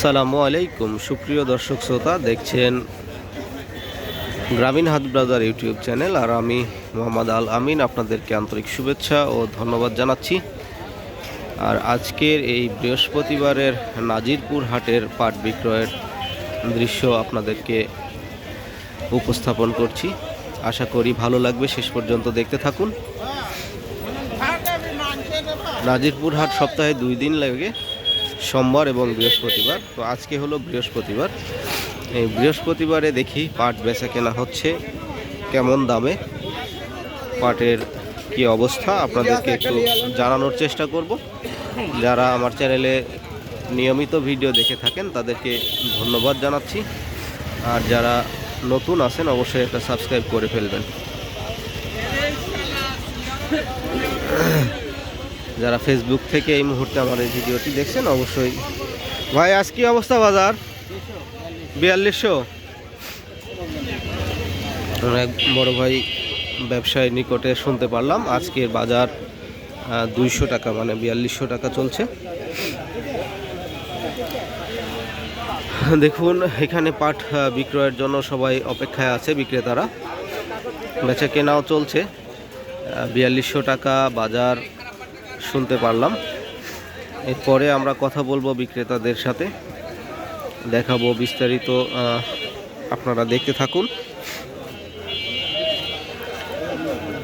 সালামু আলাইকুম, সুপ্রিয় দর্শক শ্রোতা, দেখছেন গ্রামীণ হাত ব্রাদার ইউটিউব চ্যানেল। আর আমি মোহাম্মদ আল আমিন, আপনাদেরকে আন্তরিক শুভেচ্ছা ও ধন্যবাদ জানাচ্ছি। আর আজকের এই বৃহস্পতিবারের নাজিরপুর হাটের পাট বিক্রয়ের দৃশ্য আপনাদেরকে উপস্থাপন করছি। আশা করি ভালো লাগবে, শেষ পর্যন্ত দেখতে থাকুন। নাজিরপুর হাট সপ্তাহে দুই দিন লাগে। সোমবার এবং বৃহস্পতিবার। তো আজকে হলো বৃহস্পতিবার। এই বৃহস্পতিবারে দেখি পাট বেচা কেনা হচ্ছে কেমন দামে, পাটের কি অবস্থা আপনাদেরকে একটু জানানোর চেষ্টা করব। যারা আমার চ্যানেলে নিয়মিত ভিডিও দেখে থাকেন, তাদেরকে ধন্যবাদ জানাচ্ছি। আর যারা নতুন আছেন, অবশ্যই একটা সাবস্ক্রাইব করে ফেলবেন। যারা ফেসবুক থেকে এই মুহূর্তে আমার এই ভিডিওটি দেখছেন, অবশ্যই। ভাই, আজ কি অবস্থা বাজার? বিয়াল্লিশশো। এক বড় ভাই ব্যবসায়ী নিকটে শুনতে পারলাম, আজকের বাজার দুইশো টাকা মানে বিয়াল্লিশশো টাকা চলছে। দেখুন, এখানে পাট বিক্রয়ের জন্য সবাই অপেক্ষায় আছে, বিক্রেতারা। বেচা কেনাও চলছে। বিয়াল্লিশশো টাকা বাজার শুনতে পারলাম। এরপরে আমরা কথা বলব বিক্রেতাদের সাথে। দেখাবো বিস্তারিত আপনারা দেখতে থাকুন।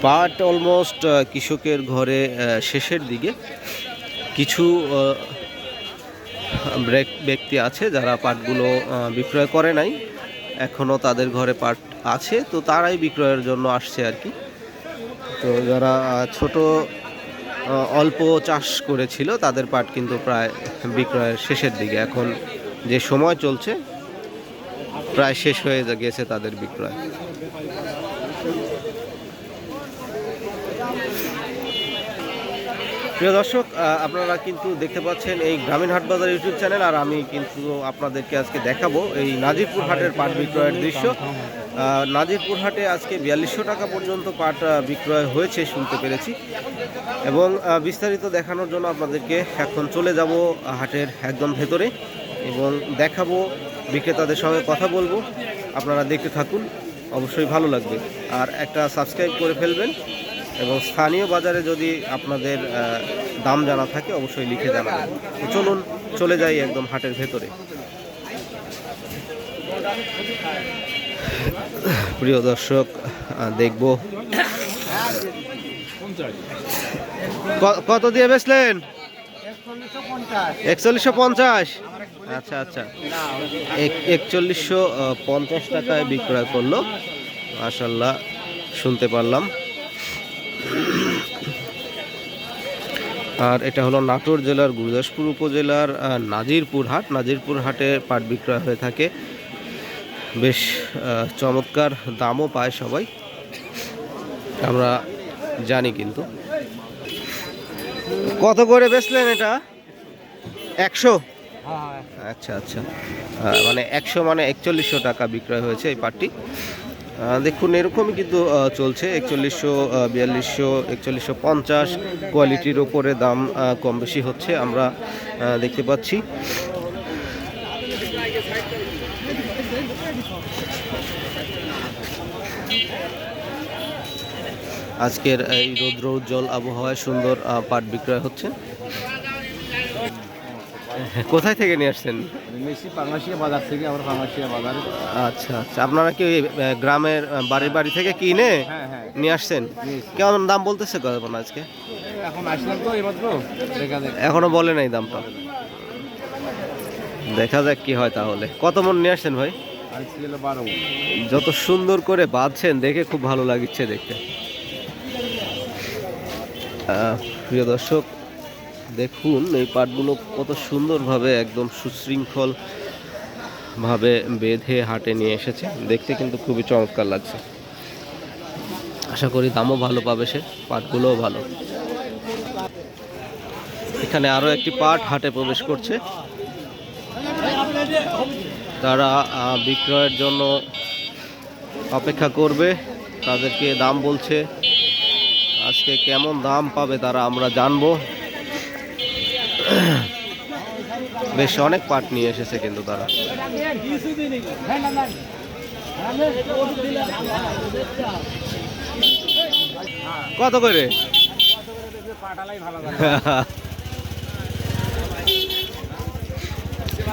পাট অলমোস্ট কৃষকের ঘরে শেষের দিকে। কিছু ব্যক্তি আছে যারা পাটগুলো বিক্রয় করে নাই। এখনও তাদের ঘরে পাট আছে, তো তারাই বিক্রয়ের জন্য আসছে আর কি। তো যারা ছোট অল্প চাষ করেছিল, তাদের পাট কিন্তু প্রায় বিক্রয়ের শেষের দিকে। এখন যে সময় চলছে, প্রায় শেষ হয়ে গেছে তাদের বিক্রয়। প্রিয় দর্শক আপনারা কিন্তু দেখতে পাচ্ছেন এই গ্রামীণ হাট বাজার ইউটিউব চ্যানেল, আর আমি কিন্তু আপনাদেরকে আজকে দেখাবো এই নাজিরপুর হাটের পাট বিক্রয়ের দৃশ্য। নাজিরপুর হাটে আজকে বিয়াল্লিশশো টাকা পর্যন্ত পাট বিক্রয় হয়েছে শুনতে পেরেছি। এবং বিস্তারিত দেখানোর জন্য আপনাদেরকে এখন চলে যাব হাটের একদম ভেতরে এবং দেখাবো, বিক্রেতাদের সঙ্গে কথা বলব। আপনারা দেখতে থাকুন, অবশ্যই ভালো লাগবে। আর একটা সাবস্ক্রাইব করে ফেলবেন। এবং স্থানীয় বাজারে যদি আপনাদের দাম জানা থাকে, অবশ্যই লিখে জানাবেন। চলুন, চলে যাই একদম হাটের ভেতরে। প্রিয় দর্শক দেখব। কত দিয়ে বেচলেন? একচল্লিশশো পঞ্চাশ। আচ্ছা আচ্ছা। এক- একচল্লিশশো পঞ্চাশ টাকায় বিক্রয় করল। মাসাল্লাহ শুনতে পারলাম। আর এটা হলো নাটোর জেলার গুরুদাসপুর উপজেলার নাজিরপুর হাট। নাজিরপুর হাটে পাট বিক্রয় হয়ে থাকে। বেশ চমৎকার দামও পায় সবাই। আমরা জানি কিন্তু। কত করে বেচলেন এটা? একশো? আচ্ছা আচ্ছা। আহ, মানে একশো মানে একচল্লিশশো টাকা বিক্রয় হয়েছে এই পাটটি। দেখুন, এরকমই কিন্তু চলছে। একচল্লিশশো বিয়াল্লিশশো, একচল্লিশশো পঞ্চাশ কোয়ালিটির ওপরে দাম কম বেশি হচ্ছে, আমরা দেখতে পাচ্ছি। আজকের এই রৌদ্র উজ্জ্বল আবহাওয়ায় সুন্দর পাট বিক্রয় হচ্ছে। কোথায় থেকে নিয়ে আসছেন? মেসি বাজার থেকে আমার পাঙ্গাশিয়া বাজার। আচ্ছা আচ্ছা। আপনারা কি গ্রামের বাড়ির বাড়ি থেকে কিনে হ্যাঁ হ্যাঁ নিয়ে আসছেন? কেমন দাম বলতেছে আজকে? এখন আসলাম তো এইমাত্র। এখনও বলে নাই দামটা। দেখা যাক কি হয় তাহলে। কত মন নিয়ে আসছেন ভাই? যত সুন্দর করে বাঁধছেন দেখে খুব ভালো লাগছে দেখতে। প্রিয় দর্শক দেখুন, এই পাটগুলো কত সুন্দরভাবে একদম সুশৃঙ্খল ভাবে বেঁধে হাটে নিয়ে এসেছে। দেখতে কিন্তু খুবই চমৎকার লাগছে। আশা করি দামও ভালো পাবে সে, পাটগুলোও ভালো। এখানে আরও একটি পাট হাটে প্রবেশ করছে। তারা বিক্রয়ের জন্য অপেক্ষা করবে। তাদেরকে দাম বলছে, আজকে কেমন দাম পাবে তারা আমরা জানব। বেশ, অনেক পাট নিয়ে এসেছে কিন্তু তারা। কত করে?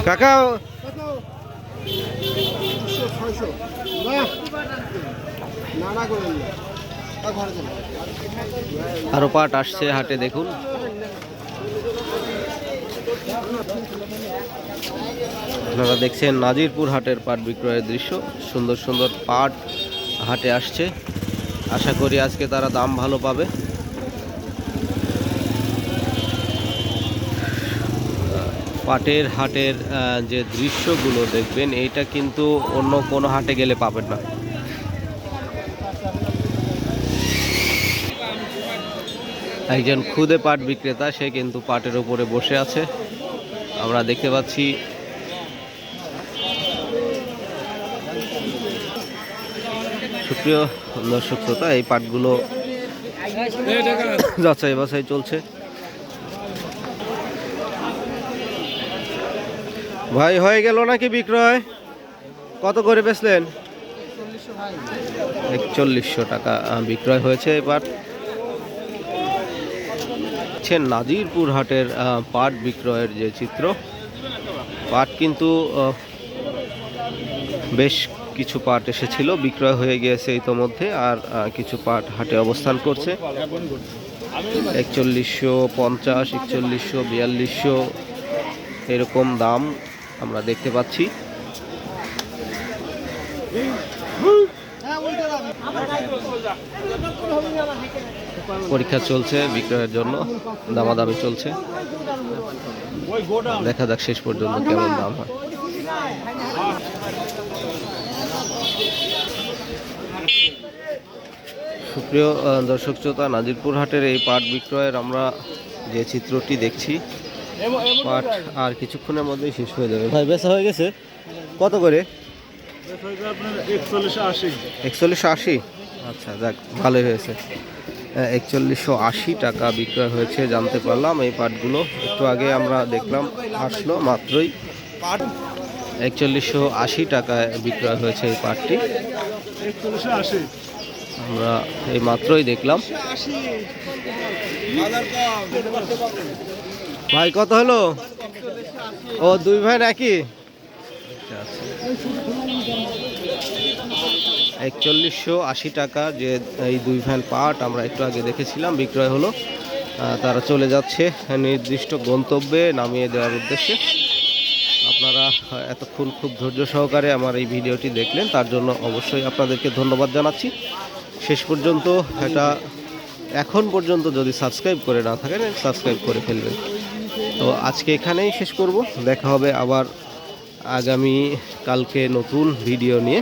কাকা, আরও পাট আসছে হাটে, দেখুন। আপনারা দেখছেন নাজিরপুর হাটের পাট বিক্রয়ের দৃশ্য। সুন্দর সুন্দর পাট হাটে আসছে। আশা করি আজকে তারা দাম ভালো পাবে। পাটের হাটের যে দৃশ্যগুলো দেখবেন, এইটা কিন্তু অন্য কোনো হাটে গেলে পাবেন না। একজন খুদে পাট বিক্রেতা, সে কিন্তু পাটের উপরে বসে আছে। আমরা দেখতে পাচ্ছি। সুপ্রিয় দর্শক শ্রোতা, এই পাটগুলো যাচাই বাছাই চলছে। ভাই, হয়ে গেল নাকি বিক্রয়? কত করে বেচলেন? একচল্লিশশো টাকা বিক্রয় হয়েছে এবার। দেখছেন নাজিরপুর হাটের পাট বিক্রয়ের যে চিত্র। পাট কিন্তু বেশ কিছু পাট এসেছিল, বিক্রয় হয়ে গিয়েছে ইতোমধ্যে, আর কিছু পাট হাটে অবস্থান করছে। একচল্লিশশো পঞ্চাশ, একচল্লিশশো বিয়াল্লিশশো এরকম দাম আমরা দেখতে পাচ্ছি। পরীক্ষা চলছে বিক্রয়ের জন্য, দামাদামি চলছে। দেখা যাক শেষ পর্যন্ত কেমন দাম হয়। সুপ্রিয় দর্শক শ্রোতা, নাজিরপুর হাটের এই পাট বিক্রয়ের আমরা যে চিত্রটি দেখছি, পাট আর কিছুক্ষণের মধ্যেই শেষ হয়ে যাবে। ভাই, বেচা হয়ে গেছে। কত করে? একচল্লিশশো আশি। আচ্ছা যাক ভালোই হয়েছে। একচল্লিশশো আশি টাকা বিক্রয় হয়েছে জানতে পারলাম এই পাটগুলো। একটু আগে আমরা দেখলাম আসলো মাত্রই। একচল্লিশশো আশি টাকায় বিক্রয় হয়েছে এই পাটটি। আমরা এই মাত্রই দেখলাম। ভাই কত হলো? ও দুই ভাই নাকি? আচ্ছা, আচ্ছা। একচল্লিশশো আশি টাকা যে এই দুই ভ্যান পাট আমরা একটু আগে দেখেছিলাম, বিক্রয় হলো। তারা চলে যাচ্ছে নির্দিষ্ট গন্তব্যে নামিয়ে দেওয়ার উদ্দেশ্যে। আপনারা এতক্ষণ খুব ধৈর্য সহকারে আমার এই ভিডিওটি দেখলেন, তার জন্য অবশ্যই আপনাদেরকে ধন্যবাদ জানাচ্ছি। শেষ পর্যন্ত এটা এখন পর্যন্ত যদি সাবস্ক্রাইব করে না থাকেন, সাবস্ক্রাইব করে ফেলবেন। তো আজকে এখানেই শেষ করব। দেখা হবে আবার আগামী কালকে নতুন ভিডিও নিয়ে।